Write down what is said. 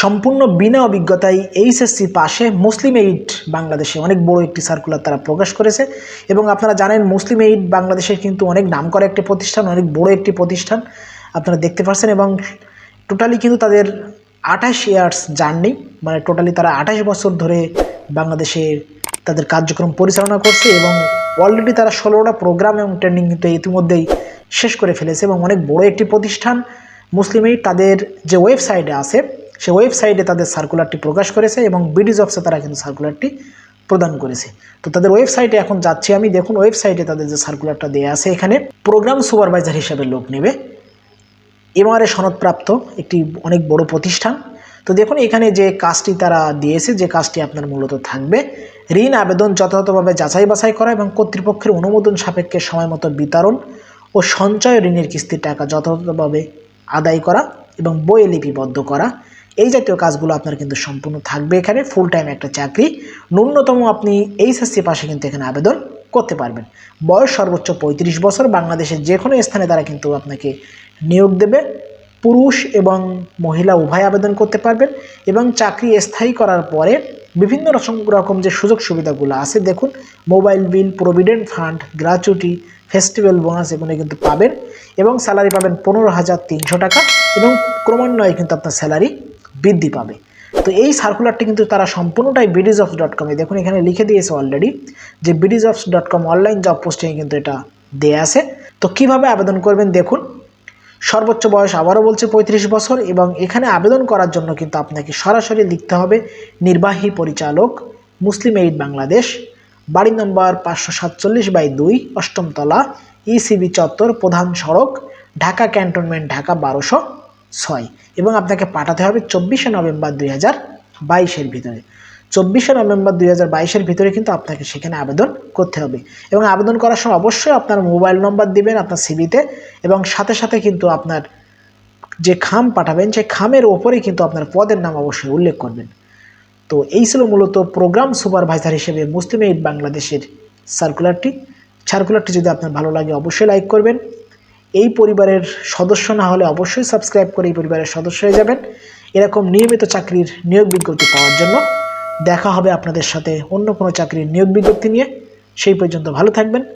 সম্পূর্ণ বিনা অভিজ্ঞতায় এইচএসসি পাশে মুসলিম এইড বাংলাদেশে অনেক বড় একটি সার্কুলার তারা প্রকাশ করেছে। এবং আপনারা জানেন মুসলিম এইড বাংলাদেশের কিন্তু অনেক নাম করা একটি প্রতিষ্ঠান, অনেক বড় একটি প্রতিষ্ঠান আপনারা দেখতে পাচ্ছেন এবং টোটালি কিন্তু তাদের আঠাশ ইয়ার্স জার্নি মানে টোটালি তারা আঠাশ বছর ধরে বাংলাদেশে তাদের কার্যক্রম পরিচালনা করছে এবং অলরেডি তারা ষোলোটা প্রোগ্রাম এবং ট্রেনিং কিন্তু ইতিমধ্যেই শেষ করে ফেলেছে এবং অনেক বড় একটি প্রতিষ্ঠান মুসলিম এইড তাদের যে ওয়েবসাইটে আছে সেই ওয়েবসাইটে তাদের সার্কুলারটি প্রকাশ করেছে এবং বিডিজ অফিসে তারা কিন্তু সার্কুলারটি প্রদান করেছে। তো তাদের ওয়েবসাইটে এখন যাচ্ছি আমি। দেখুন, ওয়েবসাইটে তাদের যে সার্কুলারটা দেওয়া আছে, এখানে প্রোগ্রাম সুপারভাইজার হিসেবে লোক নেবে। এমআরএ সনদপ্রাপ্ত একটি অনেক বড় প্রতিষ্ঠান। তো দেখুন, এখানে যে কাজটি তারা দিয়েছে, যে কাজটি আপনার মূলত থাকবে, ঋণ আবেদন যথাযথভাবে যাচাই বাছাই করা এবং কর্তৃপক্ষের অনুমোদন সাপেক্ষে সময় মতো বিতরণ ও সঞ্চয় ঋণের কিস্তির টাকা যথাযথভাবে আদায় করা এবং বইয়ে লিপিবদ্ধ করা। এই জাতীয় কাজগুলো আপনার কিন্তু সম্পূর্ণ থাকবে এখানে ফুল টাইম একটা চাকরি। ন্যূনতম আপনি এইচএসসি পাশে কিন্তু এখানে আবেদন করতে পারবেন। বয়স সর্বোচ্চ পঁয়ত্রিশ বছর, বাংলাদেশের যে কোনো স্থানে তারা কিন্তু আপনাকে নিয়োগ দেবে। পুরুষ এবং মহিলা উভয় আবেদন করতে পারবেন এবং চাকরি স্থায়ী করার পরে বিভিন্ন রকম রকম যে সুযোগ সুবিধাগুলো আছে, দেখুন mobile bill provident fund gratuity festival bonus এগুলো কিন্তু পাবেন এবং স্যালারি পাবেন পনেরো হাজার তিনশো টাকা এবং ক্রমান্বয়ে কিন্তু আপনার স্যালারি বৃদ্ধি পাবে। তো এই সার্কুলারটি কিন্তু তারা সম্পূর্ণটাই বিডিজ অফ ডট কমে দেখুন এখানে লিখে দিয়েছে অলরেডি যে BDJobs dot com online job পোস্টিংয়ে কিন্তু এটা দেয়া আছে। তো কীভাবে আবেদন করবেন দেখুন, সর্বোচ্চ বয়স আবারও বলছে পঁয়ত্রিশ বছর এবং এখানে আবেদন করার জন্য কিন্তু আপনাকে সরাসরি লিখতে হবে নির্বাহী পরিচালক, মুসলিম এইড বাংলাদেশ বাড়ি নম্বর পাঁচশো সাতচল্লিশ বাই দুই, অষ্টমতলা ইসিবি চত্বর, প্রধান সড়ক, ঢাকা ক্যান্টনমেন্ট, ঢাকা বারোশো। ছয়। এবং আপনাকে পাঠাতে হবে চব্বিশে নভেম্বর দুই হাজার বাইশের ভিতরে। চব্বিশে নভেম্বর দুই হাজার বাইশের ভিতরে কিন্তু আপনাকে সেখানে আবেদন করতে হবে। এবং আবেদন করার সময় অবশ্যই আপনার মোবাইল নম্বর দিবেন, আপনার সিবিতে এবং সাথে সাথে কিন্তু আপনার যে খাম পাঠাবেন, সেই খামের ওপরেই কিন্তু আপনার পদের নাম অবশ্যই উল্লেখ করবেন। তো এই ছিল মূলত প্রোগ্রাম সুপারভাইজার হিসেবে মুসলিম এইড বাংলাদেশের সার্কুলারটি সার্কুলারটি যদি আপনার ভালো লাগে, অবশ্যই লাইক করবেন। এই পরিবারের সদস্য না হলে অবশ্যই সাবস্ক্রাইব করে এই পরিবারের সদস্য হয়ে যাবেন। এরকম নিয়মিত চাকরির নিয়োগ বিজ্ঞপ্তি পাওয়ার জন্য দেখা হবে আপনাদের সাথে অন্য কোনো চাকরির নিয়োগ বিজ্ঞপ্তি নিয়ে। সেই পর্যন্ত ভালো থাকবেন।